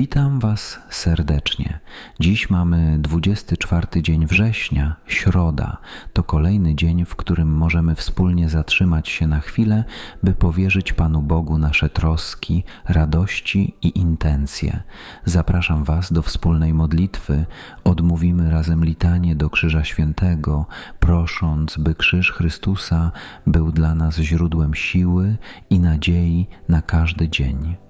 Witam Was serdecznie. Dziś mamy 24 dzień września, środa. To kolejny dzień, w którym możemy wspólnie zatrzymać się na chwilę, by powierzyć Panu Bogu nasze troski, radości i intencje. Zapraszam Was do wspólnej modlitwy. Odmówimy razem litanie do Krzyża Świętego, prosząc, by Krzyż Chrystusa był dla nas źródłem siły i nadziei na każdy dzień.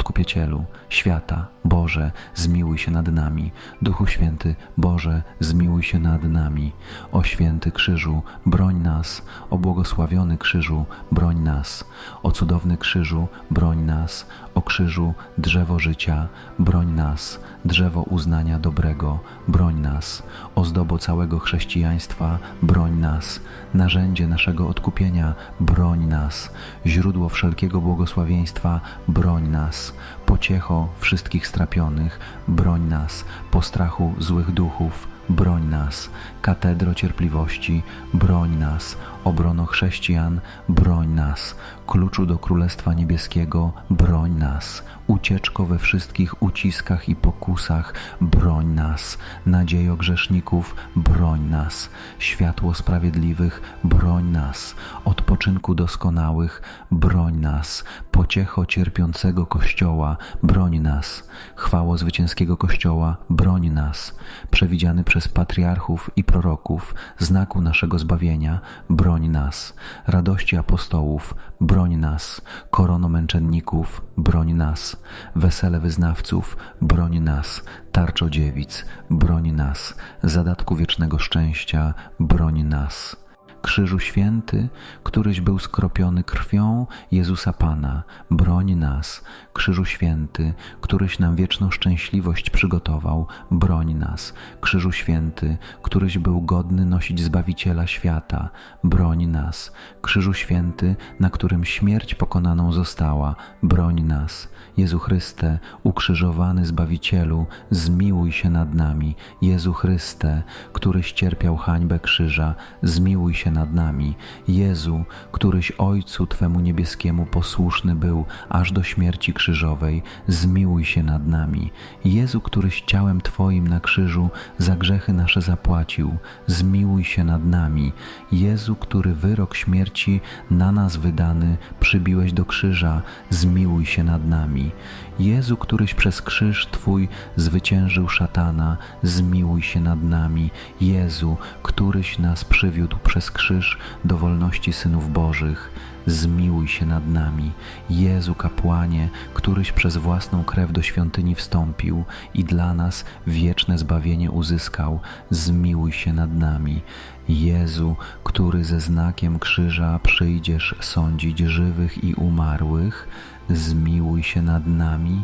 Odkupicielu, świata, Boże, zmiłuj się nad nami, Duchu Święty, Boże, zmiłuj się nad nami, o święty krzyżu, broń nas, o błogosławiony krzyżu, broń nas, o cudowny krzyżu, broń nas, o krzyżu, drzewo życia, broń nas, drzewo uznania dobrego, broń nas, ozdobo całego chrześcijaństwa, broń nas, narzędzie naszego odkupienia, broń nas, źródło wszelkiego błogosławieństwa, broń nas, pociecho wszystkich strapionych, broń nas, postrachu złych duchów, broń nas, katedro cierpliwości, broń nas, obrono chrześcijan, broń nas, kluczu do Królestwa Niebieskiego, broń nas, ucieczko we wszystkich uciskach i pokusach, broń nas, nadziejo grzeszników, broń nas, światło sprawiedliwych, broń nas, odpoczynku doskonałych, broń nas, pociecho cierpiącego Kościoła, broń nas, chwało zwycięskiego Kościoła, broń nas, przewidziany przez patriarchów i proroków, znaku naszego zbawienia, broń nas, radości apostołów, broń nas, korono męczenników, broń nas, wesele wyznawców, broń nas, tarczo dziewic, broń nas, zadatku wiecznego szczęścia, broń nas. Krzyżu Święty, któryś był skropiony krwią Jezusa Pana, broń nas. Krzyżu Święty, któryś nam wieczną szczęśliwość przygotował, broń nas. Krzyżu Święty, któryś był godny nosić Zbawiciela świata, broń nas. Krzyżu Święty, na którym śmierć pokonaną została, broń nas. Jezu Chryste, ukrzyżowany Zbawicielu, zmiłuj się nad nami. Jezu Chryste, któryś cierpiał hańbę krzyża, zmiłuj się nad nami. Jezu, któryś Ojcu Twemu niebieskiemu posłuszny był aż do śmierci krzyżowej, zmiłuj się nad nami. Jezu, któryś ciałem Twoim na krzyżu za grzechy nasze zapłacił, zmiłuj się nad nami. Jezu, który wyrok śmierci na nas wydany przybiłeś do krzyża, zmiłuj się nad nami. Jezu, któryś przez krzyż Twój zwyciężył szatana, zmiłuj się nad nami. Jezu, któryś nas przywiódł przez krzyż do wolności synów Bożych, zmiłuj się nad nami. Jezu, kapłanie, któryś przez własną krew do świątyni wstąpił i dla nas wieczne zbawienie uzyskał, zmiłuj się nad nami. Jezu, który ze znakiem krzyża przyjdziesz sądzić żywych i umarłych, zmiłuj się nad nami.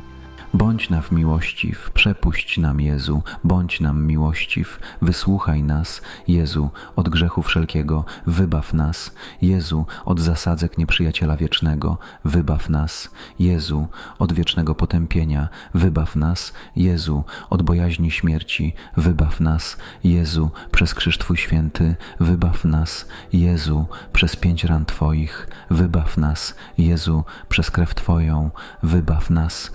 Bądź nam miłościw, przepuść nam Jezu, bądź nam miłościw, wysłuchaj nas, Jezu, od grzechu wszelkiego, wybaw nas, Jezu, od zasadzek nieprzyjaciela wiecznego, wybaw nas, Jezu, od wiecznego potępienia, wybaw nas, Jezu, od bojaźni śmierci, wybaw nas, Jezu, przez krzyż Twój święty, wybaw nas, Jezu, przez pięć ran Twoich, wybaw nas, Jezu, przez krew Twoją, wybaw nas,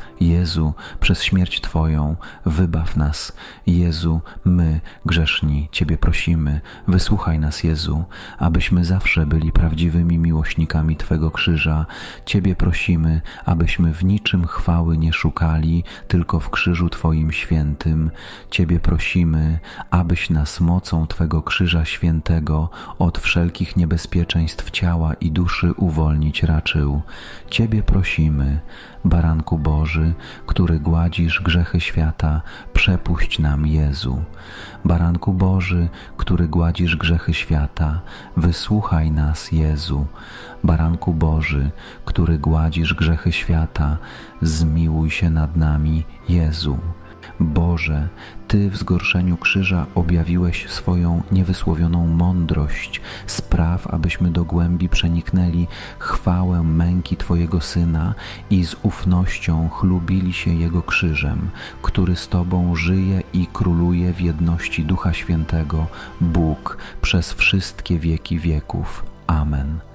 Jezu, przez śmierć Twoją, wybaw nas. Jezu, my, grzeszni, Ciebie prosimy, wysłuchaj nas, Jezu, abyśmy zawsze byli prawdziwymi miłośnikami Twego krzyża. Ciebie prosimy, abyśmy w niczym chwały nie szukali, tylko w krzyżu Twoim świętym. Ciebie prosimy, abyś nas mocą Twego krzyża świętego od wszelkich niebezpieczeństw ciała i duszy uwolnić raczył. Ciebie prosimy, Baranku Boży, który gładzisz grzechy świata, przepuść nam Jezu. Baranku Boży, który gładzisz grzechy świata, wysłuchaj nas Jezu. Baranku Boży, który gładzisz grzechy świata, zmiłuj się nad nami Jezu. Boże, Ty w zgorszeniu krzyża objawiłeś swoją niewysłowioną mądrość. Spraw, abyśmy do głębi przeniknęli chwałę męki Twojego Syna i z ufnością chlubili się Jego krzyżem, który z Tobą żyje i króluje w jedności Ducha Świętego, Bóg, przez wszystkie wieki wieków. Amen.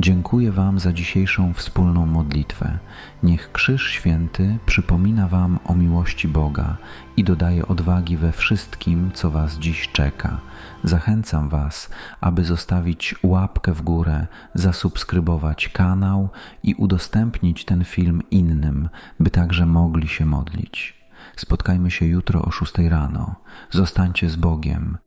Dziękuję Wam za dzisiejszą wspólną modlitwę. Niech Krzyż Święty przypomina Wam o miłości Boga i dodaje odwagi we wszystkim, co Was dziś czeka. Zachęcam Was, aby zostawić łapkę w górę, zasubskrybować kanał i udostępnić ten film innym, by także mogli się modlić. Spotkajmy się jutro o 6 rano. Zostańcie z Bogiem.